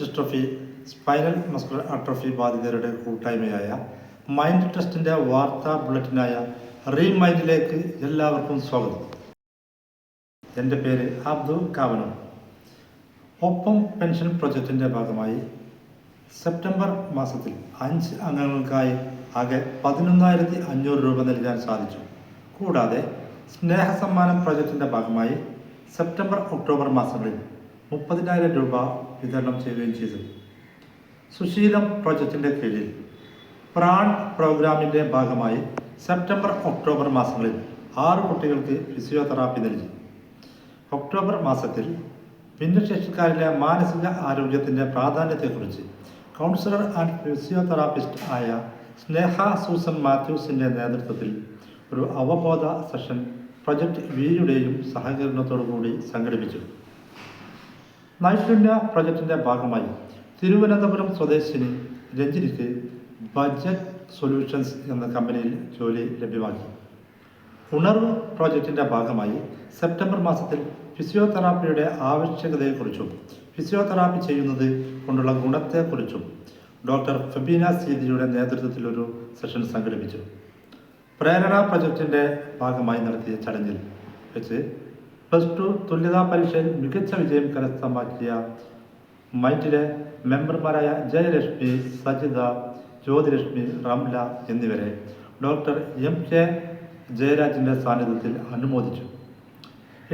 Dystrophy spinal muscular atrophy ബാധിതരുടെ കൂട്ടായ്മയായ mind ട്രസ്റ്റിന്റെ വാർത്താ ബുള്ളറ്റിനായ റീ മൈൻഡിലേക്ക് എല്ലാവർക്കും സ്വാഗതം. എന്റെ പേര് അബ്ദുൾ കാവനോ. ഒപ്പം പെൻഷൻ പ്രൊജക്റ്റിന്റെ ഭാഗമായി സെപ്റ്റംബർ മാസത്തിൽ അഞ്ച് അംഗങ്ങൾക്കായി ആകെ പതിനൊന്നായിരത്തി അഞ്ഞൂറ് രൂപ നൽകാൻ സാധിച്ചു. കൂടാതെ സ്നേഹസമ്മാനം പ്രൊജക്റ്റിന്റെ ഭാഗമായി സെപ്റ്റംബർ ഒക്ടോബർ മാസങ്ങളിൽ മുപ്പതിനായിരം രൂപ വിതരണം ചെയ്യുകയും ചെയ്തു. സുശീലം പ്രോജക്റ്റിന്റെ കീഴിൽ പ്രാൺ പ്രോഗ്രാമിന്റെ ഭാഗമായി സെപ്റ്റംബർ ഒക്ടോബർ മാസങ്ങളിൽ ആറ് കുട്ടികൾക്ക് ഫിസിയോതെറാപ്പി നൽകി. ഒക്ടോബർ മാസത്തിൽ ഭിന്നശേഷിക്കാരിലെ മാനസിക ആരോഗ്യത്തിന്റെ പ്രാധാന്യത്തെക്കുറിച്ച് കൗൺസിലർ ആൻഡ് ഫിസിയോതെറാപ്പിസ്റ്റ് ആയ സ്നേഹ സൂസൻ മാത്യൂസിന്റെ നേതൃത്വത്തിൽ ഒരു അവബോധ സെഷൻ പ്രൊജക്ട് വിയുടെയും സഹകരണത്തോടുകൂടി സംഘടിപ്പിച്ചു. നൈപുണ്യ പ്രൊജക്ടിന്റെ ഭാഗമായി തിരുവനന്തപുരം സ്വദേശിനി രഞ്ജിനിക്ക് ബജറ്റ് സൊല്യൂഷൻസ് എന്ന കമ്പനിയിൽ ജോലി ലഭ്യമാക്കി. ഉണർവ് പ്രോജക്റ്റിന്റെ ഭാഗമായി സെപ്റ്റംബർ മാസത്തിൽ ഫിസിയോതെറാപ്പിയുടെ ആവശ്യകതയെക്കുറിച്ചും ഫിസിയോതെറാപ്പി ചെയ്യുന്നത് കൊണ്ടുള്ള ഗുണത്തെക്കുറിച്ചും ഡോക്ടർ ഫെബീന സീതിയുടെ നേതൃത്വത്തിൽ ഒരു സെഷൻ സംഘടിപ്പിച്ചു. പ്രേരണ പ്രൊജക്റ്റിന്റെ ഭാഗമായി നടത്തിയ ചടങ്ങിൽ വെച്ച് പ്ലസ് ടു തുല്യതാ പരീക്ഷയിൽ മികച്ച വിജയം കരസ്ഥമാക്കിയ മൈറ്റിലെ മെമ്പർമാരായ ജയലക്ഷ്മി സജിത ജ്യോതിലക്ഷ്മി റംല എന്നിവരെ ഡോക്ടർ എം കെ ജയരാജിന്റെ സാന്നിധ്യത്തിൽ അനുമോദിച്ചു.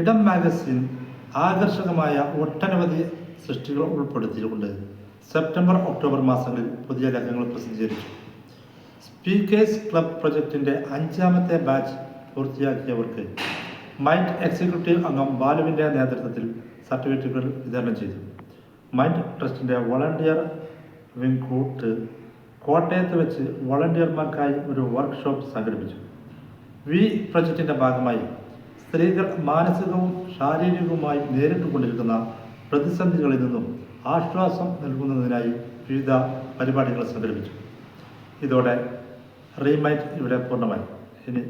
ഇടം മാഗസിൻ ആകർഷകമായ ഒട്ടനവധി സൃഷ്ടികൾ ഉൾപ്പെടുത്തിയിട്ടുണ്ട്. സെപ്റ്റംബർ ഒക്ടോബർ മാസങ്ങളിൽ പുതിയ ലേഖനങ്ങൾ പ്രസിദ്ധീകരിച്ചു. സ്പീക്കേഴ്സ് ക്ലബ് പ്രൊജക്ടിന്റെ അഞ്ചാമത്തെ ബാച്ച് പൂർത്തിയാക്കിയവർക്ക് മൈൻഡ് എക്സിക്യൂട്ടീവ് അംഗം ബാലുവിന്റെ നേതൃത്വത്തിൽ സർട്ടിഫിക്കറ്റുകൾ വിതരണം ചെയ്തു. മൈൻഡ് ട്രസ്റ്റിന്റെ വളണ്ടിയർ വിങ് കൂട്ട് കോട്ടയത്ത് വെച്ച് വളണ്ടിയർമാർക്കായി ഒരു വർക്ക്ഷോപ്പ് സംഘടിപ്പിച്ചു. വി പ്രൊജക്റ്റിന്റെ ഭാഗമായി സ്ത്രീകൾ മാനസികവും ശാരീരികവുമായി നേരിട്ടുകൊണ്ടിരിക്കുന്ന പ്രതിസന്ധികളിൽ നിന്നും ആശ്വാസം നൽകുന്നതിനായി വിവിധ പരിപാടികൾ സംഘടിപ്പിച്ചു. ഇതോടെ റീമൈറ്റ് ഇവിടെ പൂർണമായി. ഇനി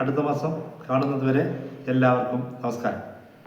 അടുത്ത മാസം കാണുന്നതുവരെ എല്ലാവർക്കും നമസ്കാരം.